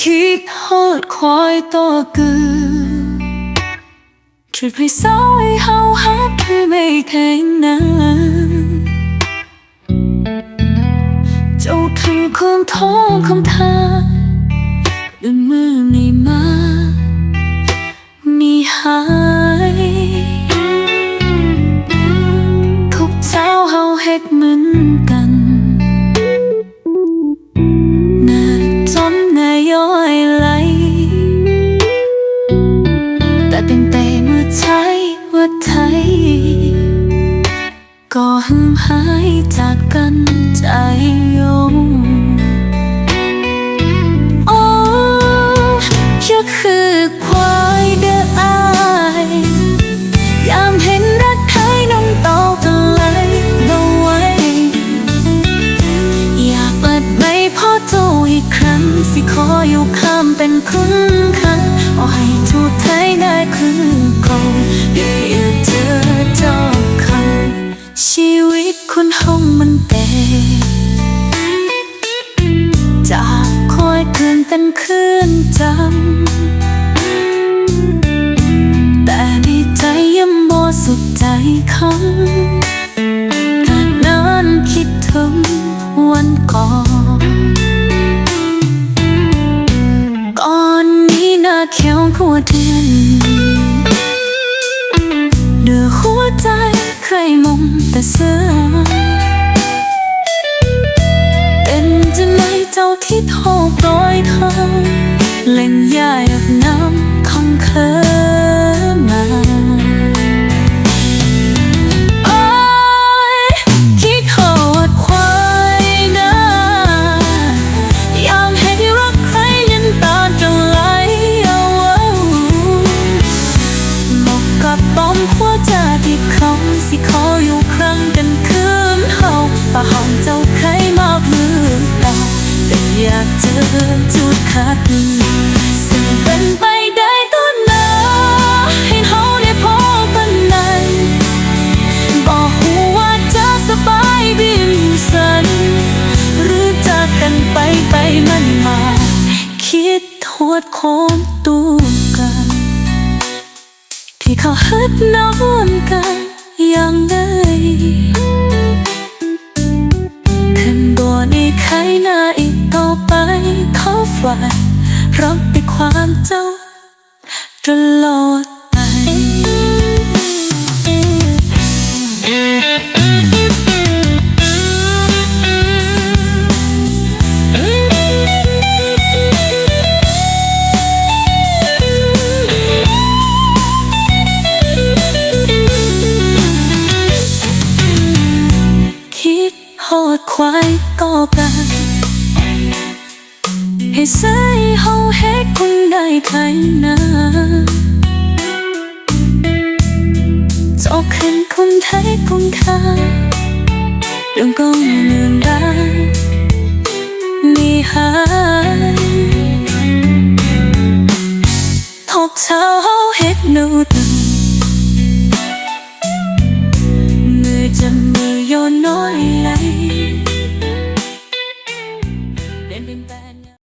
คิดฮอดคอยต่อกือช่วยให้สาวให้เฮาฮักคือไม่แทงน ก็หึมหายจากกันใจโยงโอ้อยากคือควายเด้ออายยามเห็นรักใครน้ำตากันไหลเอาไว้ อยากเปิดใบพ่อโจอีกครั้ง สิขออยู่ข้ามเป็นคุณ เป็นคืนจำแต่ในใจยังบ่สุดใจคำแต่นั้นคิดถึงวันก่อน ก่อนนี้หน้าเขียวขัวเทียนเดือหัวใจเคยมองแต่เสื้อเป็นจะไหนเจ้าที่ทรโปรยทาง เล่นยาอาบน้ำ ดโคมตัวกัน ที่เขาฮึดนอนกันอย่างไงขึ้นตัวนี้ใครหน้าอีกต่อไปเขาฝันรักในความเจ้าตลอด ควายก็กัน ให้ใส่เฮาเฮ็ดคนได้ใครนะจอกขึ้นคนไทยคงคาเรื่องก็เนื่องได้มีหายทกเช้าเฮ็ดนู